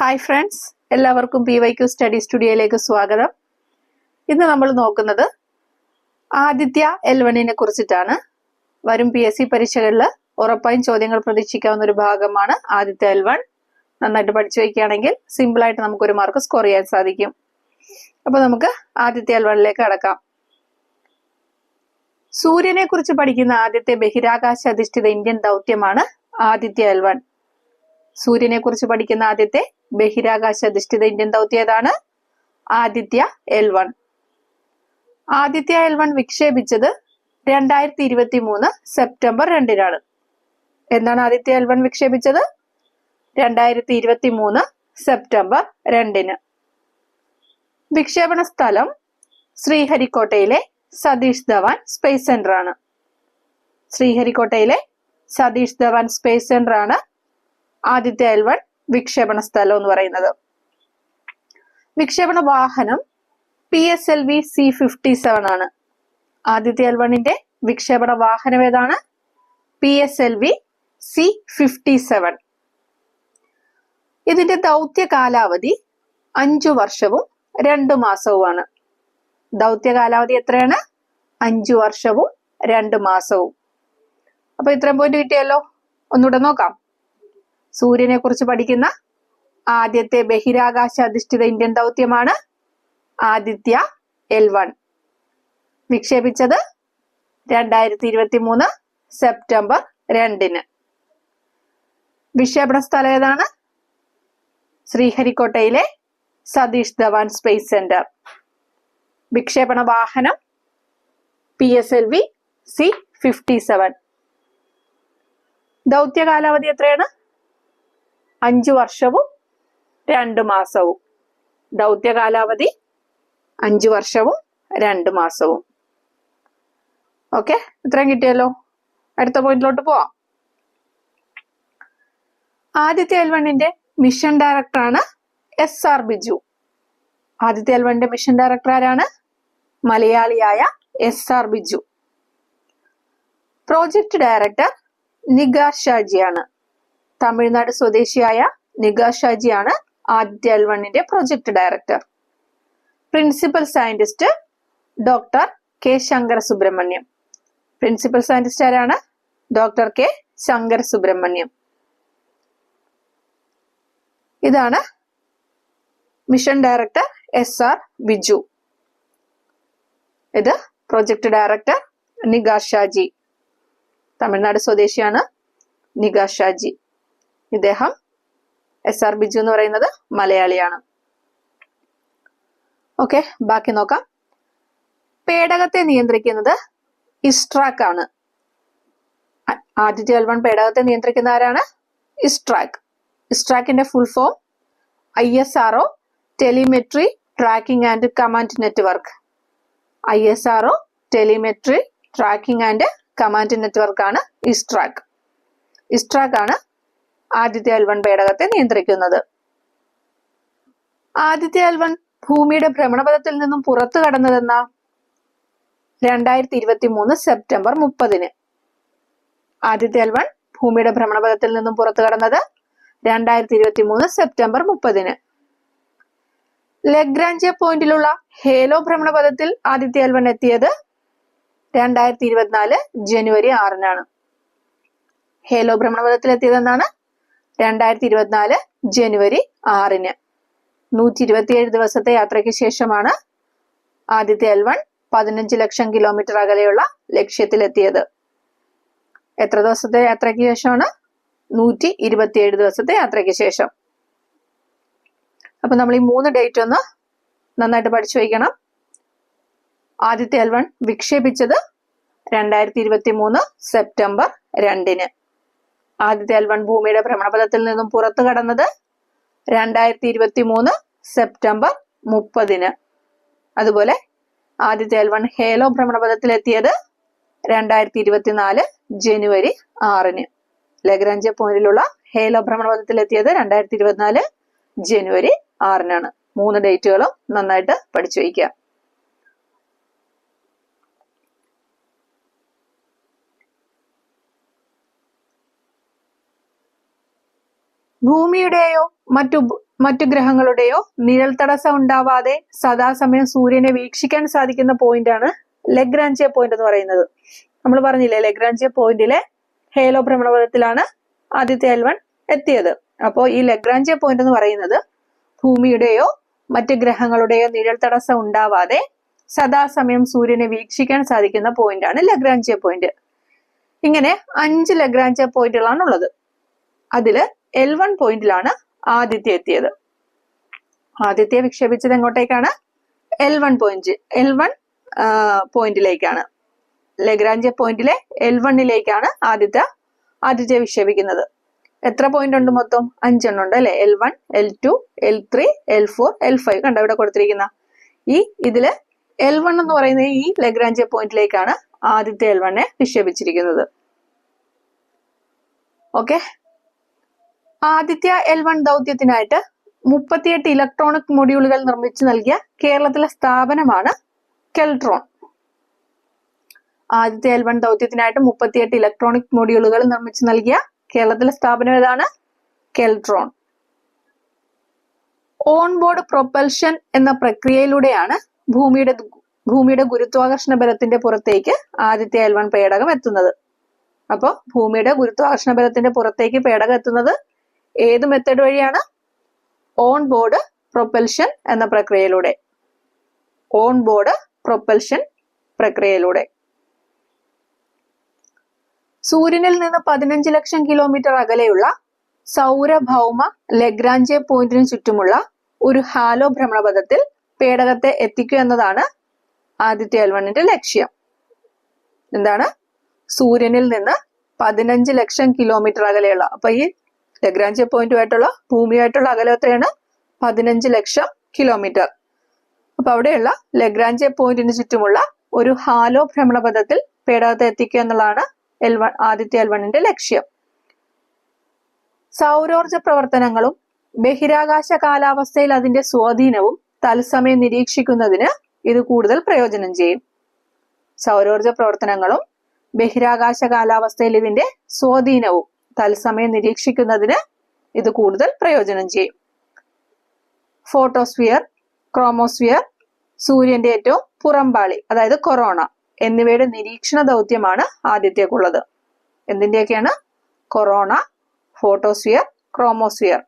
Hi friends എല്ലാവർക്കും P Y Q study സ്റ്റുഡിയോയിലേക്ക് സ്വാഗതം. ഇന്ന് നമ്മൾ നോക്കുന്നത് ആദിത്യ എൽവണിനെ കുറിച്ചിട്ടാണ്. വരും പി എസ് സി പരീക്ഷകളിൽ ഉറപ്പായും ചോദ്യങ്ങൾ പ്രതീക്ഷിക്കാവുന്ന ഒരു ഭാഗമാണ് ആദിത്യ എൽ വൺ നന്നായിട്ട് പഠിച്ചു വയ്ക്കുകയാണെങ്കിൽ സിമ്പിളായിട്ട് നമുക്ക് ഒരു മാർക്ക് സ്കോർ ചെയ്യാൻ സാധിക്കും. അപ്പൊ നമുക്ക് ആദിത്യ എൽ വണ്ണിലേക്ക് കടക്കാം. സൂര്യനെ കുറിച്ച് പഠിക്കുന്ന ആദ്യത്തെ ബഹിരാകാശ അധിഷ്ഠിത ഇന്ത്യൻ ദൗത്യമാണ് ആദിത്യ എൽ വൺ സൂര്യനെ കുറിച്ച് പഠിക്കുന്ന ആദ്യത്തെ ബഹിരാകാശ അധിഷ്ഠിത ഇന്ത്യൻ ദൗത്യം ഏതാണ്? Aditya L one. Aditya L one വിക്ഷേപിച്ചത് രണ്ടായിരത്തി ഇരുപത്തി മൂന്ന് സെപ്റ്റംബർ രണ്ടിനാണ്. എന്നാണ് ആദിത്യ എൽ വൺ വിക്ഷേപിച്ചത്? രണ്ടായിരത്തി ഇരുപത്തി മൂന്ന് സെപ്റ്റംബർ രണ്ടിന്. വിക്ഷേപണ സ്ഥലം ശ്രീഹരിക്കോട്ടയിലെ സതീഷ് ധവാൻ സ്പേസ് സെന്റർ ആണ് ശ്രീഹരിക്കോട്ടയിലെ സതീഷ് ധവാൻ സ്പേസ് സെന്റർ ആണ് ആദിത്യ അയൽവൺ വിക്ഷേപണ സ്ഥലം എന്ന് പറയുന്നത്. വിക്ഷേപണ വാഹനം P S L V C fifty seven ആണ്. ആദ്യത്തെ അൽവണിന്റെ വിക്ഷേപണ വാഹനം ഏതാണ്? P S L V C fifty seven ഇതിന്റെ ദൗത്യ കാലാവധി അഞ്ചു വർഷവും രണ്ടു മാസവുമാണ്. ദൗത്യ കാലാവധി എത്രയാണ്? അഞ്ചു വർഷവും രണ്ട് മാസവും. അപ്പൊ ഇത്രയും പോയിന്റ് കിട്ടിയല്ലോ. ഒന്നുകൂടെ നോക്കാം. സൂര്യനെ കുറിച്ച് പഠിക്കുന്ന ആദ്യത്തെ ബഹിരാകാശ അധിഷ്ഠിത ഇന്ത്യൻ ദൗത്യമാണ് ആദിത്യ എൽ വൺ. വിക്ഷേപിച്ചത് രണ്ടായിരത്തി ഇരുപത്തി മൂന്ന് സെപ്റ്റംബർ രണ്ടിന്. വിക്ഷേപണ സ്ഥലം ഏതാണ്? ശ്രീഹരിക്കോട്ടയിലെ സതീഷ് ധവാൻ സ്പേസ് സെന്റർ. വിക്ഷേപണ വാഹനം P S L V C fifty seven. ദൗത്യ കാലാവധി എത്രയാണ്? അഞ്ചു വർഷവും രണ്ട് മാസവും. ദൗത്യ കാലാവധി അഞ്ചു വർഷവും രണ്ട് മാസവും. ഓക്കെ ഇത്രയും കിട്ടിയല്ലോ? അടുത്ത പോയിന്റിലോട്ട് പോവാം. ആദിത്യ എൽവണ്ണിന്റെ മിഷൻ ഡയറക്ടറാണ് എസ് ആർ ബിജു. ആദിത്യ എൽവണ്ണിന്റെ മിഷൻ ഡയറക്ടർ ആരാണ്? മലയാളിയായ S R Biju. Project director Nigar ഷാജിയാണ്. Tamil Nadu സ്വദേശിയായ നിഗ ഷാജിയാണ് ആദിത്യ എൽ വണ്ണിന്റെ project director principal scientist doctor K Shankar Subramaniam principal scientist ആരാണ്? ഡോക്ടർ കെ ശങ്കർ സുബ്രഹ്മണ്യം ഇതാണ് mission director S R Biju. ഇത് പ്രൊജക്ട് ഡയറക്ടർ നിഗാഷാജി തമിഴ്നാട് സ്വദേശിയാണ് നിഗാർ ഷാജി. ഇദ്ദേഹം എസ് ആർ ബിജു എന്ന് പറയുന്നത് മലയാളിയാണ്. ഓക്കെ ബാക്കി നോക്കാം. പേടകത്തെ നിയന്ത്രിക്കുന്നത് ഇസ്ട്രാക്ക് ആണ്. ആ- ആദിത്യ എൽ വൺ പേടകത്തെ നിയന്ത്രിക്കുന്ന ആരാണ്? ഇസ്ട്രാക്ക് ഇസ്ട്രാക്കിന്റെ full form I S R O telemetry tracking and command network I S R O telemetry tracking and command network ആണ് ഇസ്ട്രാക്ക് ഇസ്ട്രാക്ക് ആണ് ആദിത്യ അൽവൺ പേടകത്തെ നിയന്ത്രിക്കുന്നത്. ആദിത്യ അൽവൺ ഭൂമിയുടെ ഭ്രമണപഥത്തിൽ നിന്നും പുറത്തു കടന്നതെന്ന? രണ്ടായിരത്തി ഇരുപത്തി മൂന്ന് സെപ്റ്റംബർ മുപ്പതിന്. ആദിത്യ അൽവൺ ഭൂമിയുടെ ഭ്രമണപഥത്തിൽ നിന്നും പുറത്തു കടന്നത് രണ്ടായിരത്തി ഇരുപത്തി മൂന്ന് സെപ്റ്റംബർ മുപ്പതിന്. ലഗ്രാഞ്ച പോയിന്റിലുള്ള ഹേലോ ഭ്രമണപഥത്തിൽ ആദിത്യ അൽവൺ വൺ എത്തിയത് രണ്ടായിരത്തി ഇരുപത്തിനാല് ജനുവരി ആറിനാണ്. ഹേലോ ഭ്രമണപഥത്തിൽ എത്തിയത് എന്നാണ് രണ്ടായിരത്തി ഇരുപത്തിനാല് ജനുവരി ആറിന്. നൂറ്റി ഇരുപത്തിയേഴ് ദിവസത്തെ യാത്രയ്ക്ക് ശേഷമാണ് ആദ്യത്തെ എൽ വൺ പതിനഞ്ച് ലക്ഷം കിലോമീറ്റർ അകലെയുള്ള ലക്ഷ്യത്തിലെത്തിയത്. എത്ര ദിവസത്തെ യാത്രയ്ക്ക് ശേഷമാണ്? നൂറ്റി ഇരുപത്തിയേഴ് ദിവസത്തെ യാത്രയ്ക്ക് ശേഷം. അപ്പൊ നമ്മൾ ഈ മൂന്ന് ഡേറ്റ് ഒന്ന് നന്നായിട്ട് പഠിച്ചു വയ്ക്കണം. ആദ്യത്തെ എൽ വൺ വിക്ഷേപിച്ചത് രണ്ടായിരത്തി ഇരുപത്തി മൂന്ന് സെപ്റ്റംബർ രണ്ടിന്. ആദിത്യ എൽ വൺ ഭൂമിയുടെ ഭ്രമണപഥത്തിൽ നിന്നും പുറത്തു കടന്നത് രണ്ടായിരത്തി ഇരുപത്തി മൂന്ന് സെപ്റ്റംബർ മുപ്പതിന്. അതുപോലെ ആദ്യത്തെ എൽ വൺ ഹേലോ ഭ്രമണപഥത്തിൽ എത്തിയത് രണ്ടായിരത്തി ഇരുപത്തിനാല് ജനുവരി ആറിന്. ലഗ്രാഞ്ച് പോയിന്റിലുള്ള ഹേലോ ഭ്രമണപഥത്തിൽ എത്തിയത് രണ്ടായിരത്തി ഇരുപത്തിനാല് ജനുവരി ആറിനാണ്. മൂന്ന് ഡേറ്റുകളും നന്നായിട്ട് പഠിച്ചു വയ്ക്കുക. ഭൂമിയുടെയോ മറ്റു മറ്റു ഗ്രഹങ്ങളുടെയോ നിഴൽ തടസ്സം ഉണ്ടാവാതെ സദാസമയം സൂര്യനെ വീക്ഷിക്കാൻ സാധിക്കുന്ന പോയിന്റാണ് ലെഗ്രാഞ്ചിയ പോയിന്റ് എന്ന് പറയുന്നത്. നമ്മൾ പറഞ്ഞില്ലേ ലെഗ്രാഞ്ചിയ പോയിന്റിലെ ഹേലോ ഭ്രമണപഥത്തിലാണ് ആദ്യത്തെ എൽ വൺ എത്തിയത്. അപ്പോൾ ഈ ലെഗ്രാഞ്ചിയ പോയിന്റ് എന്ന് പറയുന്നത് ഭൂമിയുടെയോ മറ്റ് ഗ്രഹങ്ങളുടെയോ നിഴൽ തടസ്സം ഉണ്ടാവാതെ സദാസമയം സൂര്യനെ വീക്ഷിക്കാൻ സാധിക്കുന്ന പോയിന്റാണ് ലഗ്രാഞ്ചിയ പോയിന്റ് ഇങ്ങനെ അഞ്ച് ലഗ്രാഞ്ചിയ പോയിന്റുകളാണ് ഉള്ളത്. അതിൽ എൽ വൺ പോയിന്റിലാണ് ആദിത്യ എത്തിയത്. ആദിത്യ വിക്ഷേപിച്ചത് എങ്ങോട്ടേക്കാണ്? L one point L one പോയിന്റിലേക്കാണ്. Lagrange പോയിന്റിലെ എൽ വണ്ണിലേക്കാണ് ആദിത്യ ആദിത്യ വിക്ഷേപിക്കുന്നത്. എത്ര പോയിന്റ് ഉണ്ട് മൊത്തം? അഞ്ചെണ്ണം ഉണ്ട് അല്ലെ? L one L two L three L four L five കണ്ട ഇവിടെ കൊടുത്തിരിക്കുന്ന ഈ ഇതിൽ എൽ വൺ എന്ന് പറയുന്ന ഈ ലഗ്രാഞ്ച പോയിന്റിലേക്കാണ് ആദ്യത്തെ എൽ വണ്ണെ വിക്ഷേപിച്ചിരിക്കുന്നത്. ഓക്കെ ആദിത്യ എൽ വൺ ദൗത്യത്തിനായിട്ട് മുപ്പത്തിയെട്ട് ഇലക്ട്രോണിക് മൊഡ്യൂളുകൾ നിർമ്മിച്ചു നൽകിയ കേരളത്തിലെ സ്ഥാപനമാണ് കെൽട്രോൺ ആദിത്യ എൽ വൺ ദൗത്യത്തിനായിട്ട് മുപ്പത്തിയെട്ട് ഇലക്ട്രോണിക് മൊഡ്യൂളുകൾ നിർമ്മിച്ചു നൽകിയ കേരളത്തിലെ സ്ഥാപനം ഏതാണ്? കെൽട്രോൺ ഓൺ ബോർഡ് പ്രൊപ്പൽഷൻ എന്ന പ്രക്രിയയിലൂടെയാണ് ഭൂമിയുടെ ഭൂമിയുടെ ഗുരുത്വാകർഷണ ബലത്തിന്റെ പുറത്തേക്ക് ആദ്യത്തെ എൽ വൺ പേടകം എത്തുന്നത്. അപ്പോൾ ഭൂമിയുടെ ഗുരുത്വാകർഷണ ബലത്തിന്റെ പുറത്തേക്ക് പേടകം എത്തുന്നത് ഏത് മെത്തേഡ് വഴിയാണ്? ഓൺ ബോർഡ് പ്രൊപ്പൽഷൻ എന്ന പ്രക്രിയയിലൂടെ. ഓൺ ബോർഡ് പ്രൊപ്പൽഷൻ പ്രക്രിയയിലൂടെ. സൂര്യനിൽ നിന്ന് പതിനഞ്ച് ലക്ഷം കിലോമീറ്റർ അകലെയുള്ള സൗരഭൗമ ലഗ്രാഞ്ചെ പോയിന്റിന് ചുറ്റുമുള്ള ഒരു ഹാലോ ഭ്രമണപഥത്തിൽ പേടകത്തെ എത്തിക്കുക എന്നതാണ് ആദിത്യ എൽവണിന്റെ ലക്ഷ്യം. എന്താണ്? സൂര്യനിൽ നിന്ന് പതിനഞ്ച് ലക്ഷം കിലോമീറ്റർ അകലെയുള്ള അപ്പൊ ഈ ലഗ്രാഞ്ചെ പോയിന്റുമായിട്ടുള്ള ഭൂമിയായിട്ടുള്ള അകലം എത്രയാണ് പതിനഞ്ച് ലക്ഷം കിലോമീറ്റർ അപ്പൊ അവിടെയുള്ള ലഗ്രാഞ്ചി പോയിന്റിന് ചുറ്റുമുള്ള ഒരു ഹാലോ ഭ്രമണപഥത്തിൽ പേടകത്തെ എത്തിക്കുക എന്നുള്ളതാണ് എൽ വൺ ആദിത്യ എൽ വണ്ണിന്റെ ലക്ഷ്യം. സൗരോർജ പ്രവർത്തനങ്ങളും ബഹിരാകാശ കാലാവസ്ഥയിൽ അതിന്റെ സ്വാധീനവും തത്സമയം നിരീക്ഷിക്കുന്നതിന് ഇത് കൂടുതൽ പ്രയോജനം ചെയ്യും. സൗരോർജ പ്രവർത്തനങ്ങളും ബഹിരാകാശ കാലാവസ്ഥയിൽ ഇതിന്റെ സ്വാധീനവും തത്സമയം നിരീക്ഷിക്കുന്നതിന് ഇത് കൂടുതൽ പ്രയോജനം ചെയ്യും. ഫോട്ടോസ്ഫിയർ ക്രോമോസ്ഫിയർ സൂര്യന്റെ ഏറ്റവും പുറംപാളി അതായത് കൊറോണ എന്നിവയുടെ നിരീക്ഷണ ദൗത്യമാണ് ആദ്യത്തേക്കുള്ളത്. എന്തിന്റെയൊക്കെയാണ്? Corona photosphere chromosphere.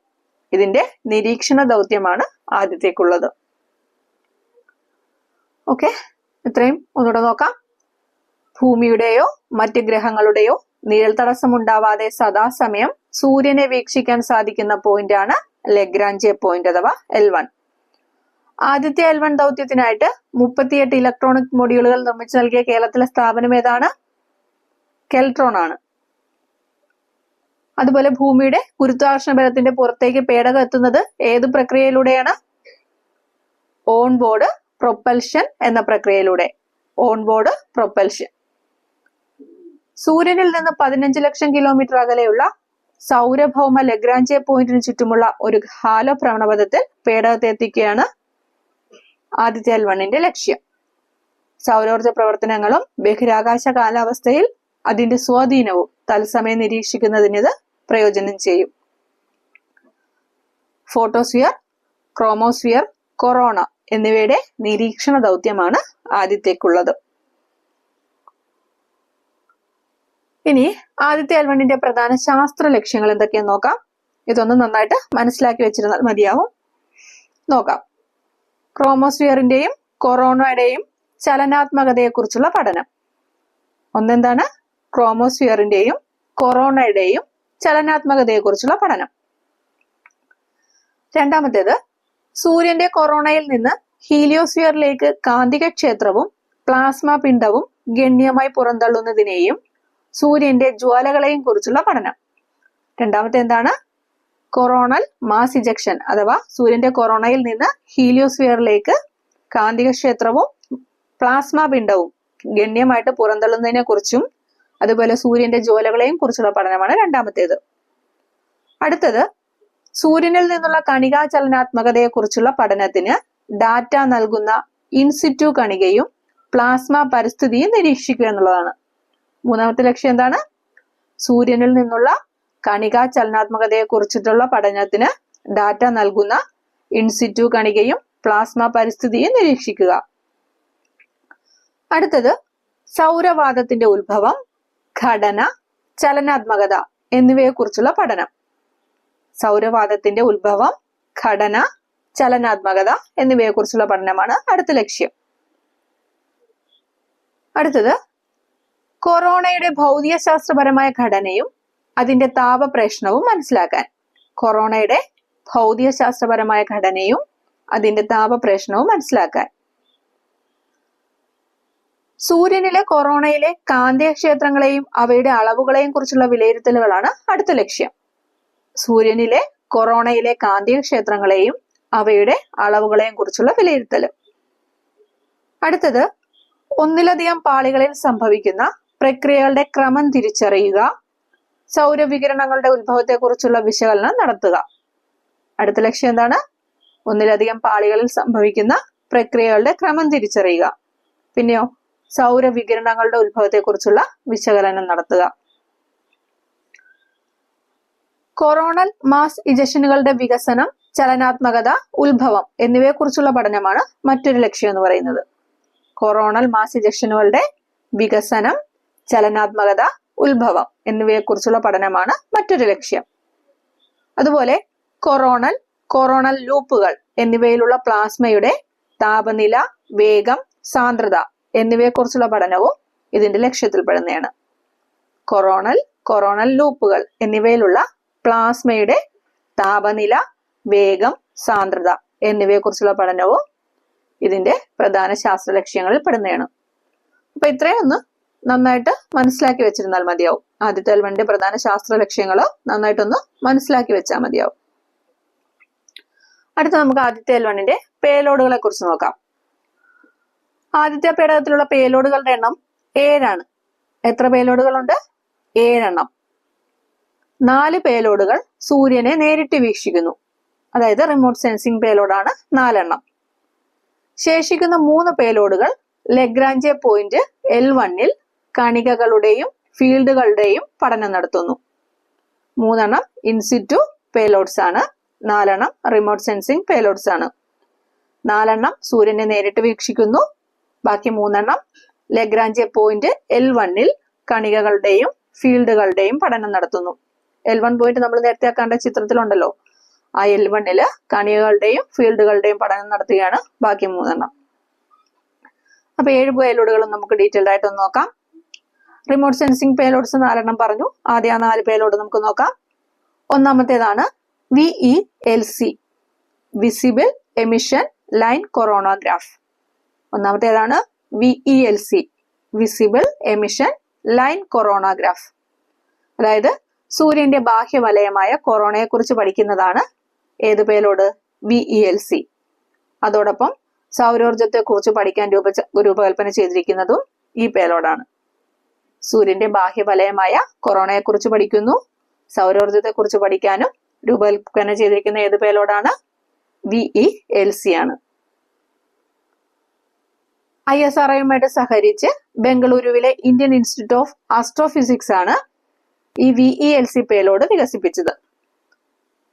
ഇതിന്റെ നിരീക്ഷണ ദൗത്യമാണ് ആദ്യത്തേക്കുള്ളത്. ഓക്കെ ഇത്രയും. ഒന്നുകൂടെ നോക്കാം. ഭൂമിയുടെയോ മറ്റ് ഗ്രഹങ്ങളുടെയോ നിഴൽ തടസ്സമുണ്ടാവാതെ സദാസമയം സൂര്യനെ വീക്ഷിക്കാൻ സാധിക്കുന്ന പോയിന്റ് ആണ് ലെഗ്രാഞ്ചിയ പോയിന്റ് അഥവാ എൽ വൺ ആദ്യത്തെ എൽ വൺ ദൗത്യത്തിനായിട്ട് മുപ്പത്തിയെട്ട് ഇലക്ട്രോണിക് മൊഡ്യൂളുകൾ നിർമ്മിച്ചു നൽകിയ കേരളത്തിലെ സ്ഥാപനം ഏതാണ്? കെൽട്രോൺ ആണ്. അതുപോലെ ഭൂമിയുടെ ഗുരുത്വാകർഷണ ബലത്തിന്റെ പുറത്തേക്ക് പേടകം എത്തുന്നത് ഏത് പ്രക്രിയയിലൂടെയാണ്? ഓൺ ബോർഡ് പ്രൊപ്പൽഷൻ എന്ന പ്രക്രിയയിലൂടെ. ഓൺ ബോർഡ് പ്രൊപ്പൽഷൻ സൂര്യനിൽ നിന്ന് പതിനഞ്ച് ലക്ഷം കിലോമീറ്റർ അകലെയുള്ള സൗരഭൗമ ലഗ്രാഞ്ചെ പോയിന്റിന് ചുറ്റുമുള്ള ഒരു ഹാലോ ഭ്രമണപഥത്തിൽ പേടകത്തെ എത്തിക്കുകയാണ് ആദിത്യ എൽ വണ്ണിന്റെ ലക്ഷ്യം. സൗരോർജ പ്രവർത്തനങ്ങളും ബഹിരാകാശ കാലാവസ്ഥയിൽ അതിന്റെ സ്വാധീനവും തത്സമയം നിരീക്ഷിക്കുന്നതിന് ഇത് പ്രയോജനം ചെയ്യും. ഫോട്ടോസ്ഫിയർ ക്രോമോസ്ഫിയർ കൊറോണ എന്നിവയുടെ നിരീക്ഷണ ദൗത്യമാണ് ആദ്യത്തേക്കുള്ളത് ഇനി ആദ്യത്തെ എൽവണിന്റെ പ്രധാന ശാസ്ത്ര ലക്ഷ്യങ്ങൾ എന്തൊക്കെയാന്ന് നോക്കാം. ഇതൊന്ന് നന്നായിട്ട് മനസ്സിലാക്കി വെച്ചിരുന്നാൽ മതിയാവും. നോക്കാം. ക്രോമോസ്ഫിയറിന്റെയും കൊറോണയുടെയും ചലനാത്മകതയെക്കുറിച്ചുള്ള പഠനം. ഒന്നെന്താണ്? ക്രോമോസ്ഫിയറിന്റെയും കൊറോണയുടെയും ചലനാത്മകതയെക്കുറിച്ചുള്ള പഠനം. രണ്ടാമത്തേത് സൂര്യന്റെ കൊറോണയിൽ നിന്ന് ഹീലിയോസ്ഫിയറിലേക്ക് കാന്തിക ക്ഷേത്രവും പ്ലാസ്മ പിണ്ഡവും ഗണ്യമായി പുറന്തള്ളുന്നതിനെയും സൂര്യന്റെ ജ്വാലകളെയും കുറിച്ചുള്ള പഠനം. രണ്ടാമത്തെ എന്താണ്? കൊറോണൽ മാസ് ഇജക്ഷൻ അഥവാ സൂര്യന്റെ കൊറോണയിൽ നിന്ന് ഹീലിയോസ്ഫിയറിലേക്ക് കാന്തിക ക്ഷേത്രവും പ്ലാസ്മ പിണ്ഡവും ഗണ്യമായിട്ട് പുറന്തള്ളുന്നതിനെ കുറിച്ചും അതുപോലെ സൂര്യന്റെ ജ്വാലകളെയും കുറിച്ചുള്ള പഠനമാണ് രണ്ടാമത്തേത്. അടുത്തത് സൂര്യനിൽ നിന്നുള്ള കണികാ ചലനാത്മകതയെ കുറിച്ചുള്ള പഠനത്തിന് ഡാറ്റ നൽകുന്ന ഇൻസിറ്റു കണികയും പ്ലാസ്മ പരിസ്ഥിതിയും നിരീക്ഷിക്കുക എന്നുള്ളതാണ്. മൂന്നാമത്തെ ലക്ഷ്യം എന്താണ്? സൂര്യനിൽ നിന്നുള്ള കണിക ചലനാത്മകതയെ കുറിച്ചിട്ടുള്ള പഠനത്തിന് ഡാറ്റ നൽകുന്ന ഇൻസിറ്റു കണികയും പ്ലാസ്മ പരിസ്ഥിതിയും നിരീക്ഷിക്കുക. അടുത്തത് സൗരവാദത്തിന്റെ ഉത്ഭവം ഘടന ചലനാത്മകത എന്നിവയെക്കുറിച്ചുള്ള പഠനം. സൗരവാദത്തിന്റെ ഉത്ഭവം ഘടന ചലനാത്മകത എന്നിവയെക്കുറിച്ചുള്ള പഠനമാണ് അടുത്ത ലക്ഷ്യം. അടുത്തത് കൊറോണയുടെ ഭൗതികശാസ്ത്രപരമായ ഘടനയും അതിന്റെ താപപ്രേഷണവും മനസ്സിലാക്കാൻ. കൊറോണയുടെ ഭൗതികശാസ്ത്രപരമായ ഘടനയും അതിന്റെ താപപ്രേഷണവും മനസ്സിലാക്കാൻ. സൂര്യനിലെ കൊറോണയിലെ കാന്തിക ക്ഷേത്രങ്ങളെയും അവയുടെ അളവുകളെയും കുറിച്ചുള്ള വിലയിരുത്തലുകളാണ് അടുത്ത ലക്ഷ്യം. സൂര്യനിലെ കൊറോണയിലെ കാന്തിക ക്ഷേത്രങ്ങളെയും അവയുടെ അളവുകളെയും കുറിച്ചുള്ള വിലയിരുത്തൽ അടുത്തത് ഒന്നിലധികം പാളികളിൽ സംഭവിക്കുന്ന പ്രക്രിയകളുടെ ക്രമം തിരിച്ചറിയുക സൗരവികിരണങ്ങളുടെ ഉത്ഭവത്തെക്കുറിച്ചുള്ള വിശകലനം നടത്തുക. അടുത്ത ലക്ഷ്യം എന്താണ്? ഒന്നിലധികം പാളികളിൽ സംഭവിക്കുന്ന പ്രക്രിയകളുടെ ക്രമം തിരിച്ചറിയുക. പിന്നെയോ സൗരവികിരണങ്ങളുടെ ഉത്ഭവത്തെക്കുറിച്ചുള്ള വിശകലനം നടത്തുക. കൊറോണൽ മാസ് ഇജക്ഷനുകളുടെ വികസനം ചലനാത്മകത ഉത്ഭവം എന്നിവയെക്കുറിച്ചുള്ള പഠനമാണ് മറ്റൊരു ലക്ഷ്യം എന്ന് പറയുന്നത്. കൊറോണൽ മാസ് ഇജക്ഷനുകളുടെ വികസനം ചലനാത്മകത ഉത്ഭവം എന്നിവയെക്കുറിച്ചുള്ള പഠനമാണ് മറ്റൊരു ലക്ഷ്യം. അതുപോലെ കൊറോണൽ കൊറോണൽ ലൂപ്പുകൾ എന്നിവയിലുള്ള പ്ലാസ്മയുടെ താപനില വേഗം സാന്ദ്രത എന്നിവയെക്കുറിച്ചുള്ള പഠനവും ഇതിന്റെ ലക്ഷ്യത്തിൽപ്പെടുന്നതാണ്. കൊറോണൽ കൊറോണൽ ലൂപ്പുകൾ എന്നിവയിലുള്ള പ്ലാസ്മയുടെ താപനില വേഗം സാന്ദ്രത എന്നിവയെക്കുറിച്ചുള്ള പഠനവും ഇതിന്റെ പ്രധാന ശാസ്ത്ര ലക്ഷ്യങ്ങളിൽ പെടുന്നതാണ് അപ്പൊ ഇത്രയൊന്ന് നന്നായിട്ട് മനസ്സിലാക്കി വെച്ചിരുന്നാൽ മതിയാവും. ആദ്യത്തെ എൽവന്റെ പ്രധാന ശാസ്ത്ര ലക്ഷ്യങ്ങൾ നന്നായിട്ടൊന്ന് മനസ്സിലാക്കി വെച്ചാൽ മതിയാവും. അടുത്ത നമുക്ക് ആദ്യത്തെ എൽവണിന്റെ പേലോഡുകളെ കുറിച്ച് നോക്കാം. ആദ്യത്തെ പേടകത്തിലുള്ള പേലോഡുകളുടെ എണ്ണം ഏഴാണ്. എത്ര പേലോഡുകളുണ്ട് ഏഴെണ്ണം. നാല് പേലോഡുകൾ സൂര്യനെ നേരിട്ട് വീക്ഷിക്കുന്നു. അതായത് റിമോട്ട് സെൻസിങ് പേലോഡാണ് നാലെണ്ണം. ശേഷിക്കുന്ന മൂന്ന് പേലോഡുകൾ ലെഗ്രാഞ്ചെ പോയിന്റ് എൽ വണ്ണിൽ കണികകളുടെയും ഫീൽഡുകളുടെയും പഠനം നടത്തുന്നു. മൂന്നെണ്ണം ഇൻസിറ്റു പേലോഡ്സ് ആണ്. നാലെണ്ണം റിമോട്ട് സെൻസിങ് പേലോഡ്സ് ആണ്. നാലെണ്ണം സൂര്യനെ നേരിട്ട് വീക്ഷിക്കുന്നു. ബാക്കി മൂന്നെണ്ണം ലെഗ്രാഞ്ചെ പോയിന്റ് എൽ വണ്ണിൽ കണികകളുടെയും ഫീൽഡുകളുടെയും പഠനം നടത്തുന്നു. എൽ വൺ പോയിന്റ് നമ്മൾ നേരത്തെ കണ്ട ചിത്രത്തിലുണ്ടല്ലോ. ആ എൽ വണ്ണിൽ കണികകളുടെയും ഫീൽഡുകളുടെയും പഠനം നടത്തുകയാണ്. ബാക്കി മൂന്നെണ്ണം. അപ്പൊ ഏഴ് പേലോഡുകളും നമുക്ക് ഡീറ്റെയിൽഡ് ആയിട്ടൊന്ന് നോക്കാം. റിമോട്ട് സെൻസിങ് പേലോഡ്സ് നാലെണ്ണം പറഞ്ഞു. ആദ്യം ആ നാല് പേലോഡ് നമുക്ക് നോക്കാം. ഒന്നാമത്തേതാണ് V E L C visible emission line coronagraph ഒന്നാമത്തേതാണ് V E L C visible emission line coronagraph അതായത് സൂര്യന്റെ ബാഹ്യവലയമായ കൊറോണയെ കുറിച്ച് പഠിക്കുന്നതാണ് ഏത് payload V E L C അതോടൊപ്പം സൗരോർജത്തെ കുറിച്ച് പഠിക്കാൻ രൂപ രൂപകൽപ്പന ചെയ്തിരിക്കുന്നതും ഈ പേലോഡാണ് സൂര്യന്റെ ബാഹ്യവലയമായ കൊറോണയെ കുറിച്ച് പഠിക്കുന്നു. സൗരോർജത്തെ കുറിച്ച് പഠിക്കാനും രൂപകൽപ്പന ചെയ്തിരിക്കുന്ന ഏത് പേലോഡാണ് വി ഇ എൽ സി ആണ്. ഐ എസ് ആർ ഐയുമായിട്ട് സഹകരിച്ച് ബംഗളൂരുവിലെ ഇന്ത്യൻ ഇൻസ്റ്റിറ്റ്യൂട്ട് ഓഫ് ആസ്ട്രോഫിസിക്സ് ആണ് ഈ V E L C payload വികസിപ്പിച്ചത്.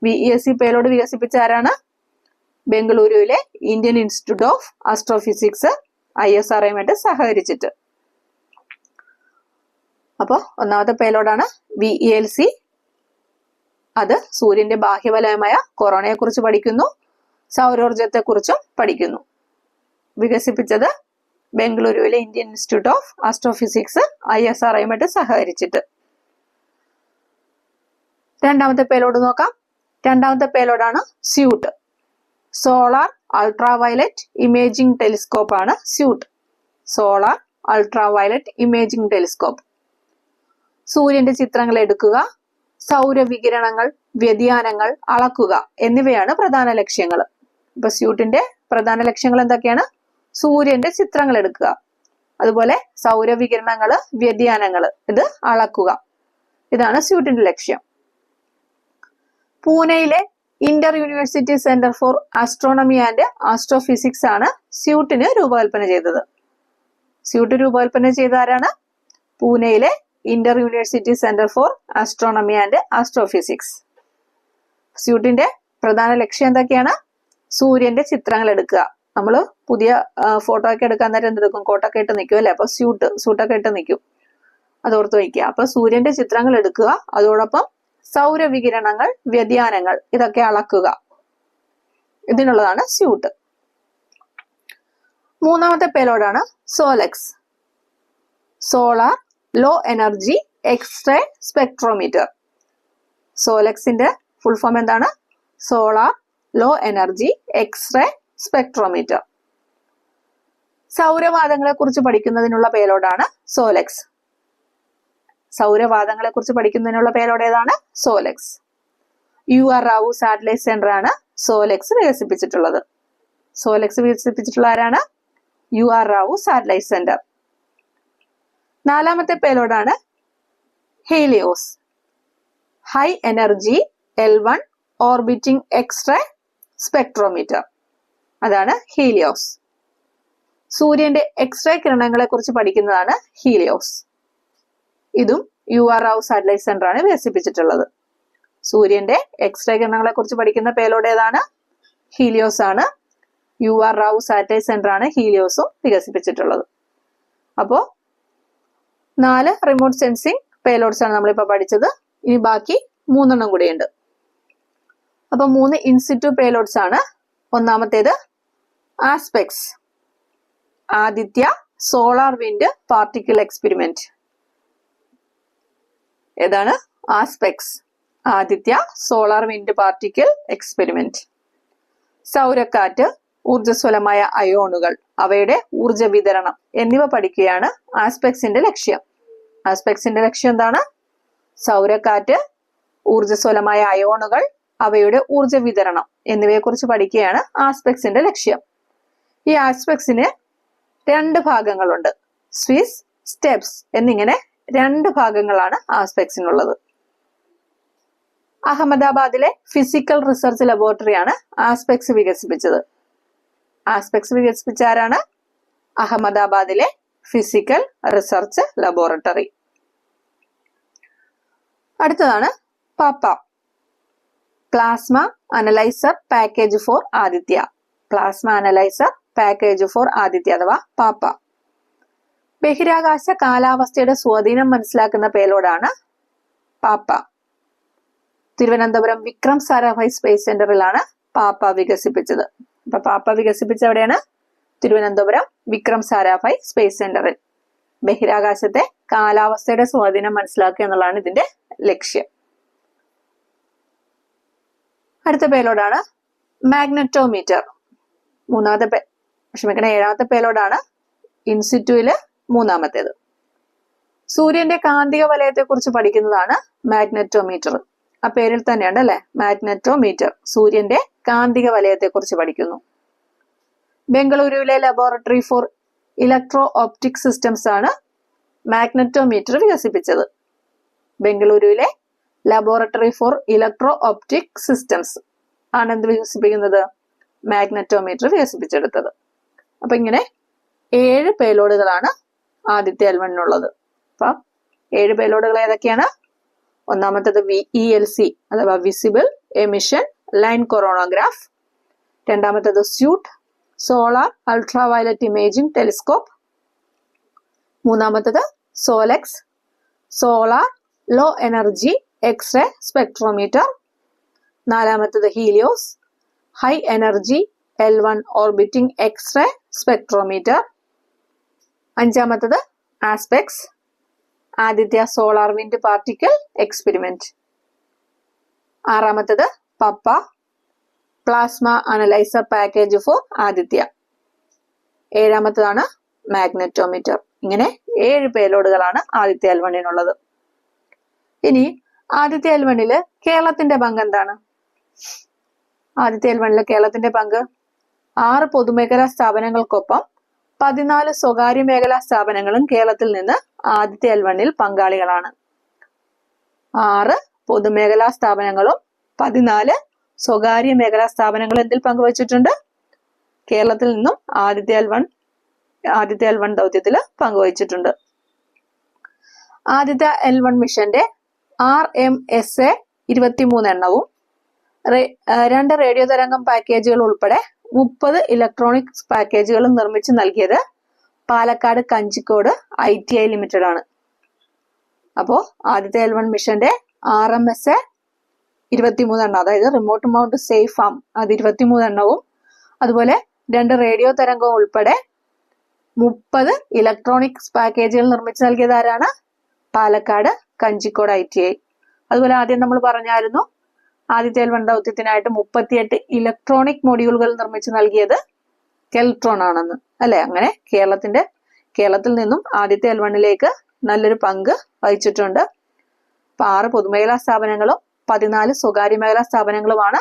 V E L C payload വികസിപ്പിച്ച ആരാണ്? ബംഗളൂരുവിലെ Indian institute of astrophysics I S R ഐയുമായിട്ട് സഹകരിച്ചിട്ട്. അപ്പോൾ ഒന്നാമത്തെ പേലോഡാണ് വി ഇ എൽ സി അത് സൂര്യന്റെ ബാഹ്യവലയമായ കൊറോണയെ കുറിച്ച് പഠിക്കുന്നു. സൗരോർജത്തെ കുറിച്ചും പഠിക്കുന്നു. വികസിപ്പിച്ചത് ബംഗളൂരുവിലെ Indian institute of astrophysics I S R ഐയുമായിട്ട് സഹകരിച്ചിട്ട്. രണ്ടാമത്തെ പേലോഡ് നോക്കാം. രണ്ടാമത്തെ പേലോഡാണ് SUIT. Solar ultraviolet imaging telescope ആണ് SUIT. Solar ultraviolet imaging telescope. സൂര്യന്റെ ചിത്രങ്ങൾ എടുക്കുക സൗരവികിരണങ്ങൾ വ്യതിയാനങ്ങൾ അളക്കുക എന്നിവയാണ് പ്രധാന ലക്ഷ്യങ്ങൾ ഇപ്പൊ സ്യൂട്ടിന്റെ പ്രധാന ലക്ഷ്യങ്ങൾ എന്തൊക്കെയാണ്? സൂര്യന്റെ ചിത്രങ്ങൾ എടുക്കുക. അതുപോലെ സൗരവികിരണങ്ങൾ വ്യതിയാനങ്ങൾ ഇത് അളക്കുക. ഇതാണ് സ്യൂട്ടിന്റെ ലക്ഷ്യം. പൂനെയിലെ inter university centre for astronomy and astrophysics ആണ് സ്യൂട്ടിന് രൂപകൽപ്പന ചെയ്തത്. സ്യൂട്ട് രൂപകൽപ്പന ചെയ്ത ആരാണ്? പൂനെയിലെ inter university centre for astronomy and astrophysics സ്യൂട്ടിന്റെ പ്രധാന ലക്ഷ്യം എന്തൊക്കെയാണ്? സൂര്യന്റെ ചിത്രങ്ങൾ എടുക്കുക. നമ്മൾ പുതിയ ഫോട്ടോ ഒക്കെ എടുക്കാൻ നേരം എന്തെടുക്കും കോട്ടൊക്കെ ഇട്ട് നിൽക്കും അല്ലേ? അപ്പൊ സ്യൂട്ട് സ്യൂട്ടൊക്കെ ഇട്ട് നിൽക്കും. അത് ഓർത്ത് വയ്ക്കുക. അപ്പൊ സൂര്യന്റെ ചിത്രങ്ങൾ എടുക്കുക. അതോടൊപ്പം സൗരവികിരണങ്ങൾ വ്യതിയാനങ്ങൾ ഇതൊക്കെ അളക്കുക. ഇതിനുള്ളതാണ് സ്യൂട്ട് മൂന്നാമത്തെ പേലോഡാണ് SoLEXS. Solar low energy X-ray spectrometer സോലക്സിന്റെ full form എന്താണ്? Solar low energy X-ray spectrometer സൗരവാദങ്ങളെ കുറിച്ച് പഠിക്കുന്നതിനുള്ള പേലോഡാണ് സോലക്സ് സൗരവാദങ്ങളെ കുറിച്ച് പഠിക്കുന്നതിനുള്ള പേരോടേതാണ് SoLEXS U R Rao satellite centre ആണ് സോലക്സ് വികസിപ്പിച്ചിട്ടുള്ളത്. സോലക്സ് വികസിപ്പിച്ചിട്ടുള്ള ആരാണ്? U R Rao satellite centre നാലാമത്തെ പേലോഡാണ് HELIOS. High energy L one orbiting extra spectrometer അതാണ് ഹീലിയോസ്. സൂര്യന്റെ എക്സ്ട്രാ കിരണങ്ങളെ കുറിച്ച് പഠിക്കുന്നതാണ് ഹീലിയോസ്. ഇതും U R Rao satellite centre ആണ് വികസിപ്പിച്ചിട്ടുള്ളത്. സൂര്യന്റെ എക്സ്റേ കിരണങ്ങളെ കുറിച്ച് പഠിക്കുന്ന പേലോഡ് ഏതാണ്? ഹീലിയോസ് ആണ്. U R Rao satellite centre ആണ് ഹീലിയോസും വികസിപ്പിച്ചിട്ടുള്ളത്. അപ്പോ നാല് റിമോട്ട് സെൻസിങ് പേലോഡ്സ് ആണ് നമ്മളിപ്പോ പഠിച്ചത്. ഇനി ബാക്കി മൂന്നെണ്ണം കൂടിയുണ്ട്. അപ്പൊ മൂന്ന് ഇൻസിറ്റു പേലോഡ്സ് ആണ്. ഒന്നാമത്തേത് ASPEX Aditya solar wind particle experiment ഏതാണ്? ASPEX Aditya solar wind particle experiment സൗരക്കാറ്റ് ഊർജസ്വലമായ അയോണുകൾ അവയുടെ ഊർജ വിതരണം. എന്നിവ പഠിക്കുകയാണ് ആസ്പെക്സിന്റെ ലക്ഷ്യം. ആസ്പെക്സിന്റെ ലക്ഷ്യം എന്താണ്? സൗരക്കാറ്റ് ഊർജസ്വലമായ അയോണുകൾ അവയുടെ ഊർജ വിതരണം എന്നിവയെക്കുറിച്ച് പഠിക്കുകയാണ് ആസ്പെക്സിന്റെ ലക്ഷ്യം. ഈ ആസ്പെക്സിന് രണ്ട് ഭാഗങ്ങളുണ്ട്. സ്വിസ് സ്റ്റെപ്സ് എന്നിങ്ങനെ രണ്ട് ഭാഗങ്ങളാണ് ആസ്പെക്സിനുള്ളത് അഹമ്മദാബാദിലെ ഫിസിക്കൽ റിസർച്ച് ലബോറട്ടറിയാണ് ആസ്പെക്സ് വികസിപ്പിച്ചത്. ആസ്പെക്സ് വികസിപ്പിച്ച ആരാണ്? അഹമ്മദാബാദിലെ ഫിസിക്കൽ റിസർച്ച് ലബോറട്ടറി അടുത്തതാണ് PAPA plasma analyser package for Aditya. Plasma analyser package for Aditya അഥവാ പാപ്പ ബഹിരാകാശ കാലാവസ്ഥയുടെ സ്വാധീനം മനസ്സിലാക്കുന്ന പേലോഡാണ് പാപ്പ തിരുവനന്തപുരം വിക്രം സാരാഭായ് സ്പേസ് സെന്ററിലാണ് പാപ്പ വികസിപ്പിച്ചത്. അപ്പൊ പാപ്പ വികസിപ്പിച്ച എവിടെയാണ്? തിരുവനന്തപുരം വിക്രം സാരാഭായ് സ്പേസ് സെന്ററിൽ ബഹിരാകാശത്തെ കാലാവസ്ഥയുടെ സ്വാധീനം മനസ്സിലാക്കുക എന്നുള്ളതാണ് ഇതിന്റെ ലക്ഷ്യം. അടുത്ത പേലോഡാണ് മാഗ്നറ്റോമീറ്റർ മൂന്നാമത്തെ പേ ക്ഷമിക്കണ ഏഴാമത്തെ പേലോഡാണ് ഇൻസ്റ്റിറ്റ്യൂയിൽ മൂന്നാമത്തേത്. സൂര്യന്റെ കാന്തിക വലയത്തെ കുറിച്ച് പഠിക്കുന്നതാണ് മാഗ്നറ്റോമീറ്റർ ആ പേരിൽ തന്നെയുണ്ട് അല്ലെ മാഗ്നറ്റോമീറ്റർ സൂര്യന്റെ കാന്തിക വലയത്തെ കുറിച്ച് പഠിക്കുന്നു. ബംഗളൂരുവിലെ laboratory for electro optic systems ആണ് മാഗ്നറ്റോമീറ്റർ വികസിപ്പിച്ചത്. ബംഗളൂരുവിലെ laboratory for electro optic systems ആണ് എന്ത് വികസിപ്പിക്കുന്നത്? മാഗ്നറ്റോമീറ്റർ വികസിപ്പിച്ചെടുത്തത്. അപ്പൊ ഇങ്ങനെ ഏഴ് പേലോഡുകളാണ് ആദ്യത്തെ എൽവണിനുള്ളത് അപ്പൊ ഏഴ് പേലോഡുകൾ ഏതൊക്കെയാണ്? ഒന്നാമത്തത് വി ഇ എൽ സി അഥവാ വിസിബിൾ എമിഷൻ ലൈൻ കൊറോണോഗ്രാഫ് രണ്ടാമത്തത് SUIT solar ultraviolet imaging telescope. മൂന്നാമത്തത് SoLEXS. Solar low energy X-ray spectrometer. നാലാമത്തത് HELIOS. High energy L one orbiting X-ray spectrometer. അഞ്ചാമത്തത് ASPEX Aditya solar wind particle experiment. ആറാമത്തത് PAPA. Plasma analyser package for Aditya ഏഴാമത്തതാണ് magnetometer ഇങ്ങനെ ഏഴ് പേലോഡുകളാണ് ആദിത്യ അൽവണിനുള്ളത്. ഇനി ആദിത്യ അൽവണിൽ കേരളത്തിന്റെ പങ്ക് എന്താണ്? ആദിത്യ അൽവണിൽ കേരളത്തിന്റെ പങ്ക് ആറ് പൊതുമേഖലാ സ്ഥാപനങ്ങൾക്കൊപ്പം പതിനാല് സ്വകാര്യ മേഖലാ സ്ഥാപനങ്ങളും കേരളത്തിൽ നിന്ന് ആദിത്യ അൽവണിൽ പങ്കാളികളാണ്. ആറ് പൊതുമേഖലാ സ്ഥാപനങ്ങളും പതിനാല് സ്വകാര്യ മേഖലാ സ്ഥാപനങ്ങൾ എന്തിൽ പങ്കുവച്ചിട്ടുണ്ട്? കേരളത്തിൽ നിന്നും Aditya L one Aditya one ദൗത്യത്തിൽ പങ്കുവച്ചിട്ടുണ്ട്. ആദിത്യ എൽ വൺ മിഷന്റെ ആർ എം എസ് എ ഇരുപത്തിമൂന്ന് എണ്ണവും രണ്ട് റേഡിയോ തരംഗം പാക്കേജുകൾ ഉൾപ്പെടെ മുപ്പത് ഇലക്ട്രോണിക്സ് പാക്കേജുകളും നിർമ്മിച്ച് നൽകിയത് Palakkad Kanjikode I T I limited ആണ് അപ്പോ ആദിത്യ എൽ വൺ മിഷന്റെ ആർ എം എസ് എ ഇരുപത്തിമൂന്ന് എണ്ണം. അതായത് റിമോട്ട് മൗണ്ട് സേഫ് ആം. അത് ഇരുപത്തിമൂന്നെണ്ണവും അതുപോലെ രണ്ട് റേഡിയോ തരംഗവും ഉൾപ്പെടെ മുപ്പത് ഇലക്ട്രോണിക്സ് പാക്കേജുകൾ നിർമ്മിച്ചു നൽകിയത് ആരാണ്? Palakkad Kanjikode I T I അതുപോലെ ആദ്യം നമ്മൾ പറഞ്ഞായിരുന്നു ആദ്യത്തെ എൽ വൺ ദൗത്യത്തിനായിട്ട് മുപ്പത്തിയെട്ട് ഇലക്ട്രോണിക് മൊഡ്യൂളുകൾ നിർമ്മിച്ചു നൽകിയത് കെൽട്രോൺ ആണെന്ന്. അല്ലെ? അങ്ങനെ കേരളത്തിന്റെ കേരളത്തിൽ നിന്നും ആദ്യത്തെ എൽ വണ്ണിലേക്ക് നല്ലൊരു പങ്ക് വഹിച്ചിട്ടുണ്ട്. അപ്പൊ ആറ് പൊതുമേഖലാ സ്ഥാപനങ്ങളും പതിനാല് സ്വകാര്യ മേഖലാ സ്ഥാപനങ്ങളുമാണ്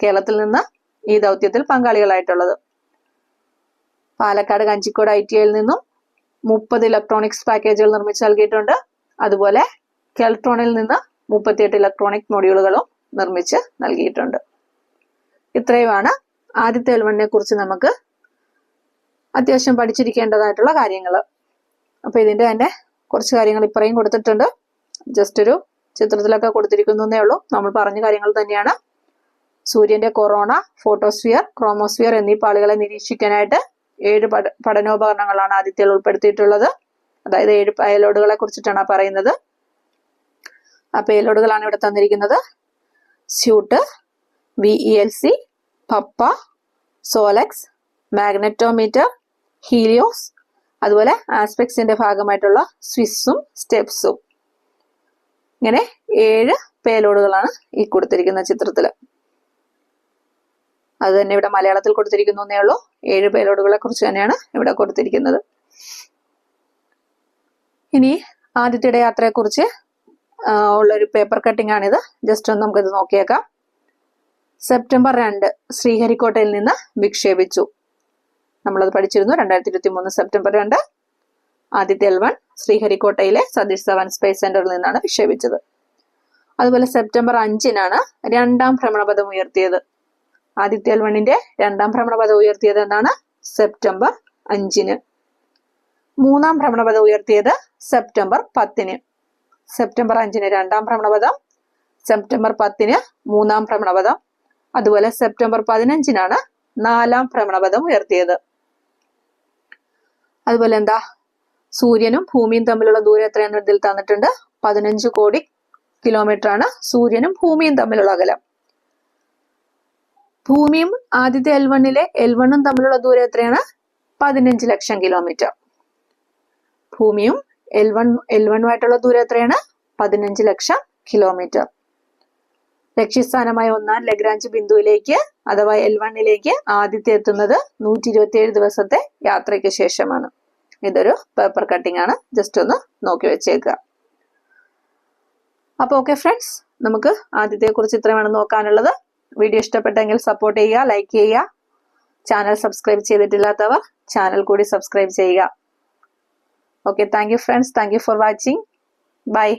കേരളത്തിൽ നിന്ന് ഈ ദൗത്യത്തിൽ പങ്കാളികളായിട്ടുള്ളത്. പാലക്കാട് കഞ്ചിക്കോട് ഐ ടി ഐയിൽ നിന്നും മുപ്പത് ഇലക്ട്രോണിക്സ് പാക്കേജുകൾ നിർമ്മിച്ച് നൽകിയിട്ടുണ്ട്. അതുപോലെ കെൽട്രോണിൽ നിന്ന് മുപ്പത്തിയെട്ട് ഇലക്ട്രോണിക് മൊഡ്യൂളുകളും നിർമ്മിച്ച് നൽകിയിട്ടുണ്ട്. ഇത്രയുമാണ് ആദ്യത്തെ എൽവണിനെ കുറിച്ച് നമുക്ക് അത്യാവശ്യം പഠിച്ചിരിക്കേണ്ടതായിട്ടുള്ള കാര്യങ്ങൾ അപ്പൊ ഇതിന്റെ തന്നെ കുറച്ച് കാര്യങ്ങൾ ഇപ്പറയും കൊടുത്തിട്ടുണ്ട്. ജസ്റ്റ് ഒരു ചിത്രത്തിലൊക്കെ കൊടുത്തിരിക്കുന്നേ ഉള്ളൂ. നമ്മൾ പറഞ്ഞ കാര്യങ്ങൾ തന്നെയാണ്. സൂര്യന്റെ കൊറോണ ഫോട്ടോസ്ഫിയർ ക്രോമോസ്ഫിയർ എന്നീ പാളികളെ നിരീക്ഷിക്കാനായിട്ട് ഏഴ് പഠ പഠനോപകരണങ്ങളാണ് ആദ്യത്തിൽ ഉൾപ്പെടുത്തിയിട്ടുള്ളത്. അതായത് ഏഴ് പേലോഡുകളെ കുറിച്ചിട്ടാണ് പറയുന്നത്. ആ പേലോഡുകളാണ് ഇവിടെ തന്നിരിക്കുന്നത്. SUIT V E L C PAPA SoLEXS magnetometer HELIOS അതുപോലെ ആസ്പെക്സിന്റെ ഭാഗമായിട്ടുള്ള സ്വിസ്സും സ്റ്റെപ്സും. ഇങ്ങനെ ഏഴ് പേലോഡുകളാണ് ഈ കൊടുത്തിരിക്കുന്ന ചിത്രത്തിൽ അത് തന്നെ ഇവിടെ മലയാളത്തിൽ കൊടുത്തിരിക്കുന്നു എന്നേ ഉള്ളൂ. ഏഴ് പേലോഡുകളെ കുറിച്ച് തന്നെയാണ് ഇവിടെ കൊടുത്തിരിക്കുന്നത്. ഇനി ആദ്യത്തെ യാത്രയെക്കുറിച്ച് ഉള്ളൊരു പേപ്പർ കട്ടിംഗ് ആണിത്. ജസ്റ്റ് ഒന്ന് നമുക്കിത് നോക്കിയേക്കാം. സെപ്റ്റംബർ രണ്ട് ശ്രീഹരിക്കോട്ടയിൽ നിന്ന് വിക്ഷേപിച്ചു. നമ്മളത് പഠിച്ചിരുന്നു രണ്ടായിരത്തി ഇരുപത്തി മൂന്ന് സെപ്റ്റംബർ രണ്ട്. ആദിത്യൽവൺ ശ്രീഹരിക്കോട്ടയിലെ സതീഷ് ധവാൻ സ്പേസ് സെന്ററിൽ നിന്നാണ് വിക്ഷേപിച്ചത്. അതുപോലെ സെപ്റ്റംബർ അഞ്ചിനാണ് രണ്ടാം ഭ്രമണപഥം ഉയർത്തിയത്. ആദിത്യ എൽ വണ്ണിന്റെ രണ്ടാം ഭ്രമണപഥം ഉയർത്തിയത് എന്നാണ് സെപ്റ്റംബർ അഞ്ചിന്. മൂന്നാം ഭ്രമണപഥം ഉയർത്തിയത് സെപ്റ്റംബർ പത്തിന്. സെപ്റ്റംബർ അഞ്ചിന് രണ്ടാം ഭ്രമണപഥം സെപ്റ്റംബർ പത്തിന് മൂന്നാം ഭ്രമണപഥം അതുപോലെ സെപ്റ്റംബർ പതിനഞ്ചിനാണ് നാലാം ഭ്രമണപഥം ഉയർത്തിയത്. അതുപോലെ എന്താ? സൂര്യനും ഭൂമിയും തമ്മിലുള്ള ദൂരം എത്രയാണ് ഇതിൽ തന്നിട്ടുണ്ട്? പതിനഞ്ച് കോടി കിലോമീറ്റർ ആണ്. സൂര്യനും ഭൂമിയും തമ്മിലുള്ള അകലം. ഭൂമിയും ആദ്യത്തെ എൽ വണ്ണിലെ എൽ വണ്ണും തമ്മിലുള്ള ദൂരം എത്രയാണ്? പതിനഞ്ച് ലക്ഷം കിലോമീറ്റർ ഭൂമിയും എൽ വൺ എൽ വണ്ണുമായിട്ടുള്ള ദൂരം എത്രയാണ്? പതിനഞ്ച് ലക്ഷം കിലോമീറ്റർ ലക്ഷ്യസ്ഥാനമായ ഒന്നാം ലഗ്രാഞ്ച് ബിന്ദുവിലേക്ക് അഥവാ എൽ വണ്ണിലേക്ക് ആദ്യത്തെ എത്തുന്നത് നൂറ്റി ഇരുപത്തി ഏഴ് ദിവസത്തെ യാത്രയ്ക്ക് ശേഷമാണ്. ഇതൊരു പേപ്പർ കട്ടിംഗ് ആണ്. ജസ്റ്റ് ഒന്ന് നോക്കി വെച്ചേക്കുക. അപ്പോൾ ഓക്കെ ഫ്രണ്ട്സ് നമുക്ക് ആദ്യത്തെ കുറിച്ച് ഇത്രയുമാണ് നോക്കാനുള്ളത്. വീഡിയോ ഇഷ്ടപ്പെട്ടെങ്കിൽ സപ്പോർട്ട് ചെയ്യുക ലൈക്ക് ചെയ്യുക. ചാനൽ സബ്സ്ക്രൈബ് ചെയ്തിട്ടില്ലാത്തവർ ചാനൽ കൂടി സബ്സ്ക്രൈബ് ചെയ്യുക. Okay thank you friends thank you for watching bye